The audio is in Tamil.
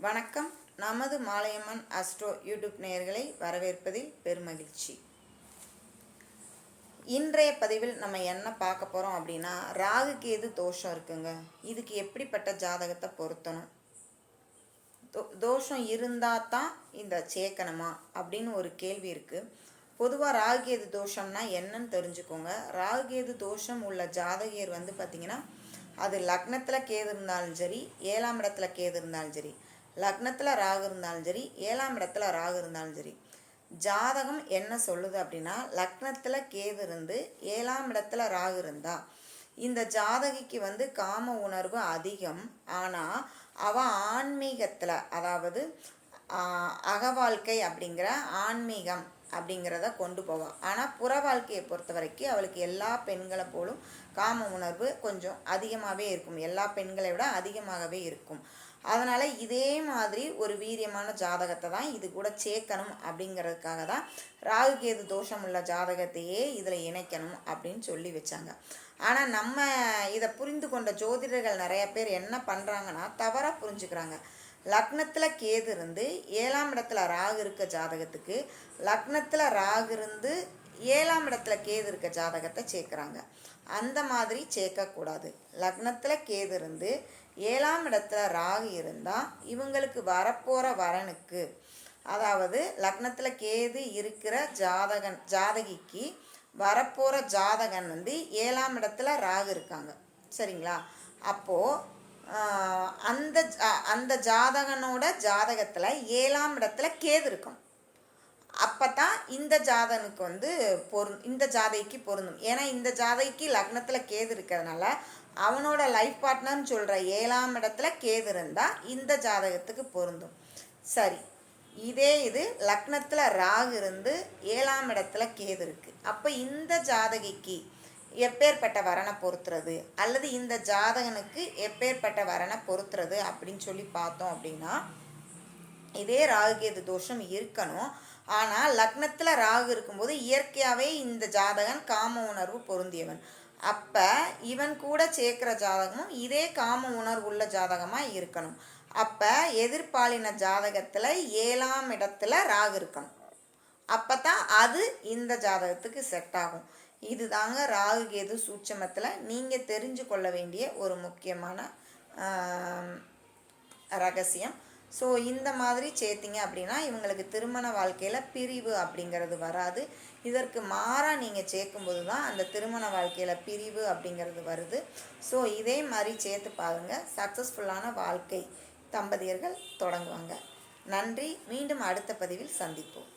வணக்கம். நமது மாலையம்மன் அஸ்ட்ரோ யூடியூப் நேயர்களை வரவேற்பதில் பெருமகிழ்ச்சி இன்றைய பதிவில் நம்ம என்ன பார்க்க போகிறோம் அப்படின்னா ராகு கேது தோஷம் இருக்குங்க. இதுக்கு எப்படிப்பட்ட ஜாதகத்தை பொருத்தணும்? தோ- தோஷம் இருந்தால் தான் இந்த சேர்க்கணுமா அப்படின்னு ஒரு கேள்வி இருக்குது பொதுவாக ராகுகேது தோஷம்னா என்னன்னு தெரிஞ்சுக்கோங்க. ராகுகேது தோஷம் உள்ள ஜாதகியர் வந்து பார்த்திங்கன்னா அது லக்னத்தில் கேது இருந்தாலும் சரி ஏழாம் இடத்துல கேது இருந்தாலும் சரி லக்னத்தில் ராகு இருந்தாலும் சரி ஏழாம் இடத்துல ராகு இருந்தாலும் சரி ஜாதகம் என்ன சொல்லுது அப்படின்னா லக்னத்தில் கேது இருந்து ஏழாம் இடத்துல ராகு இருந்தா இந்த ஜாதகிக்கு வந்து காம உணர்வு அதிகம். ஆனால் அவ ஆன்மீகத்தில் அதாவது அகவாழ்க்கை அப்படிங்கிற ஆன்மீகம் அப்படிங்கிறத கொண்டு போவாள் ஆனால் புற வாழ்க்கையை பொறுத்த வரைக்கும் அவளுக்கு எல்லா பெண்களை போலும் காம உணர்வு கொஞ்சம் அதிகமாகவே இருக்கும். எல்லா பெண்களை விட அதிகமாகவே இருக்கும். அதனால் இதே மாதிரி ஒரு வீரியமான ஜாதகத்தை தான் இது கூட சேர்க்கணும் அப்படிங்கிறதுக்காக தான் ராகுகேது தோஷம் உள்ள ஜாதகத்தையே இதில் இணைக்கணும் அப்படின்னு சொல்லி வச்சாங்க. ஆனால் நம்ம இதை புரிந்து கொண்ட ஜோதிடர்கள் நிறைய பேர் என்ன பண்ணுறாங்கன்னா தவறாக புரிஞ்சுக்கிறாங்க. லக்னத்தில் கேது இருந்து ஏழாம் இடத்துல ராகு இருக்க ஜாதகத்துக்கு லக்னத்தில் ராகு இருந்து ஏழாம் இடத்துல கேது இருக்க ஜாதகத்தை சேர்க்குறாங்க. அந்த மாதிரி சேர்க்கக்கூடாது லக்னத்தில் கேது இருந்து ஏழாம் இடத்துல ராகு இருந்தால் இவங்களுக்கு வரப்போகிற வரனுக்கு அதாவது லக்னத்தில் கேது இருக்கிற ஜாதகன் ஜாதகிக்கு வரப்போகிற ஜாதகன் வந்து ஏழாம் இடத்துல ராகு இருக்காங்க. சரிங்களா? அப்போது அந்த ஜா- அந்த ஜாதகனோட ஜாதகத்தில் ஏழாம் இடத்துல கேது இருக்கும். அப்போ தான் இந்த ஜாதகனுக்கு வந்து பொரு இந்த ஜாதகிக்கு பொருந்தும். ஏன்னா இந்த ஜாதகிக்கு லக்னத்தில் கேது இருக்கிறதுனால அவனோட லைஃப் பார்ட்னர்னு சொல்கிற ஏழாம் இடத்துல கேது இருந்தால் இந்த ஜாதகத்துக்கு பொருந்தும். சரி இதே இது லக்னத்தில் ராகு இருந்து ஏழாம் இடத்துல கேது இருக்குது அப்போ இந்த ஜாதகிக்கு எப்பேற்பட்ட வரனை பொறுத்துறது? அல்லது இந்த ஜாதகனுக்கு எப்பேற்பட்ட வரனை பொறுத்துறது அப்படின்னு சொல்லி பார்த்தோம் அப்படின்னா இதே ராகுகேது தோஷம் இருக்கணும். ஆனால் லக்னத்தில் ராகு இருக்கும்போது இயற்கையாகவே இந்த ஜாதகன் காம உணர்வு பொருந்தியவன். அப்போ இவன் கூட சேர்க்குற ஜாதகமும் இதே காம உணர்வு உள்ள ஜாதகமாக இருக்கணும். அப்போ எதிர்பாலின ஜாதகத்தில் ஏழாம் இடத்துல ராகு இருக்கணும். அப்போ தான் அது இந்த ஜாதகத்துக்கு செட் ஆகும். இதுதாங்க ராகு கேது சூட்சமத்தில் நீங்கள் தெரிஞ்சு கொள்ள வேண்டிய ஒரு முக்கியமான ரகசியம். ஸோ இந்த மாதிரி சேர்த்திங்க அப்படின்னா இவங்களுக்கு திருமண வாழ்க்கையில் பிரிவு அப்படிங்கிறது வராது. இதற்கு மாறாக நீங்கள் சேர்க்கும்போது தான் அந்த திருமண வாழ்க்கையில் பிரிவு அப்படிங்கிறது வருது. ஸோ இதே மாதிரி சேர்த்து பாருங்கள் சக்ஸஸ்ஃபுல்லான வாழ்க்கை தம்பதியர்கள் தொடங்குவாங்க. நன்றி. மீண்டும் அடுத்த பதிவில் சந்திப்போம்.